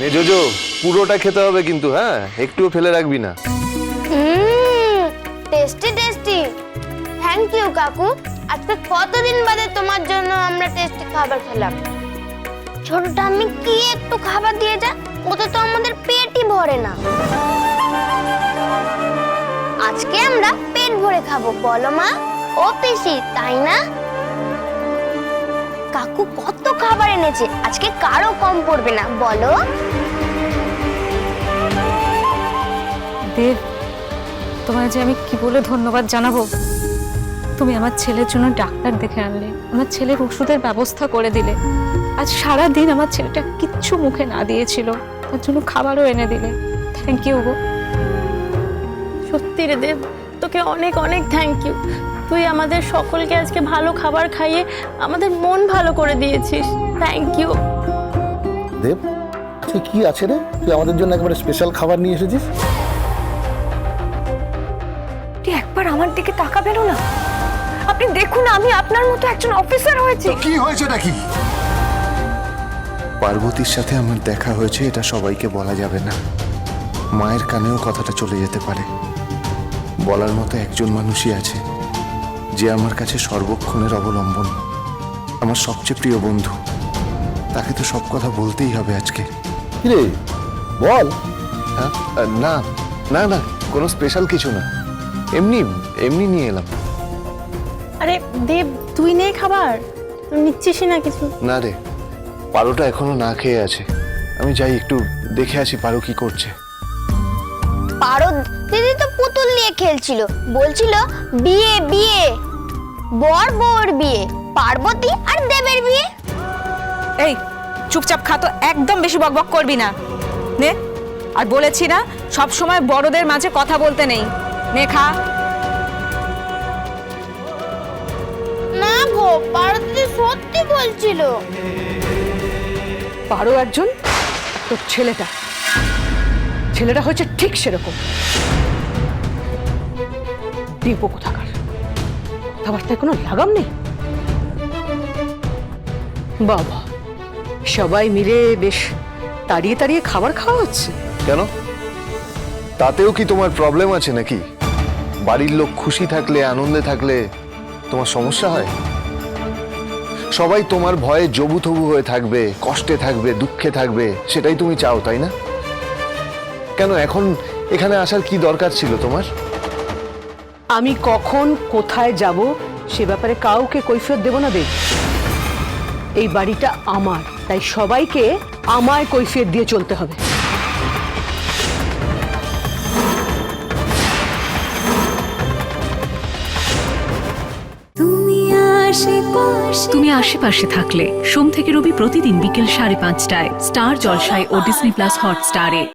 নে জোজো, পুরোটা খেতে হবে কিন্তু হ্যাঁ? একটুও ফেলে রাখবি না। টেস্টি টেস্টি থ্যাংক ইউ কাকু। আজকে কতদিন বাদে তোমার জন্য আমরা টেস্টি খাবার খেলাম? ছোটটা, আমি কি একটু খাবার দিয়ে যা? ওতে তো আমাদের পেটই ভরে না। আজকে আমরা পেট ভরে খাব, বলো মা। ও পিসি, তাই না? কাকু কত খাবার এনেছে? আজকে কারও কম পড়বে না। বলো। দেব তোমায় যে আমি কি বলে ধন্যবাদ জানাব? তুমি আমার ছেলের জন্য ডাক্তার দেখে আনলে আমার ছেলের ওষুধের ব্যবস্থা করে দিলে। আজ সারা দিন আমার ছেলেটা কিচ্ছু মুখে না দিয়েছিল তার জন্য খাবারও এনে দিলে। থ্যাংক ইউ গো। সত্যি রে দেব তোকে অনেক অনেক থ্যাংক ইউ তুই আমাদের সকলকে আজকে ভালো খাবার খাইয়ে আমাদের মন ভালো করে দিয়েছিস। থ্যাংক ইউ দেব তুই কি আছে রে? তুই আমাদের জন্য একেবারে স্পেশাল খাবার নিয়ে এসেছিস? আপনি একবার আমার দিকে তাকাবেন না? আপনি দেখুন আমি আপনার মতো একজন অফিসার হয়েছি। কি হয়েছে নাকি পার্বতীর সাথে আমার দেখা হয়েছে এটা সবাইকে বলা যাবে না। মায়ের কানেও কথাটা চলে যেতে পারে। বলার মতো একজন মানুষই আছে। যে আমার কাছে সর্বক্ষণের অবলম্বন আমার সবচেয়ে প্রিয় বন্ধু। তাকে তো সব কথা বলতেই হবে আজকে। কিরে বল। হ্যাঁ? না না না কোনো স্পেশাল কিছু না। এমনি এমনি নিয়ে এলাম। আরে দেব তুই নে খাবার। তুই নিচ্ছিসই না কিছু। না রে পারোটা এখনও না খেয়ে আছে। আমি যাই একটু দেখে আসি পারো কি করছে। পারো নিয়ে খেলছিল। বলছিল বিয়ে বিয়ে। বর বউর বিয়ে পার্বতী আর দেবের বিয়ে। এই চুপচাপ খা তো একদম বেশি বকবক করবি না। নে আর বলেছি না সব সময় বড়দের মাঝে কথা বলতে নেই। নে খা। না গো পারো দিদি সত্যি বলছিল। পারো একজন তোর ছেলেটা। ছেলেটা হচ্ছে ঠিক সেরকম। দীপ কোথাকার? কথাবার্তায় কোনো লাগাম নেই? বাবা, সবাই মিলে বেশ তাড়িয়ে তাড়িয়ে খাবার খাওয়া হচ্ছে। কেন? তাতেও কি তোমার প্রবলেম আছে নাকি? বাড়ির লোক খুশি থাকলে, আনন্দে থাকলে তোমার সমস্যা হয়? সবাই তোমার ভয়ে জবুথবু হয়ে থাকবে, কষ্টে থাকবে, দুঃখে থাকবে, সেটাই তুমি চাও, তাই না? কেন এখন এখানে আসার কি দরকার ছিল তোমার? আমি কখন কোথায় যাব সে ব্যাপারে কাউকে কৈফিয়ত দেব না দেব এই বাড়িটা আমার তাই সবাইকে আমায় কৈফিয়ত দিয়ে চলতে হবে। তুমি আশেপাশে থাকলে সোম থেকে রবি প্রতিদিন বিকেল সাড়ে পাঁচটায় স্টার জলসায় ও ডিসনি প্লাস হটস্টারে।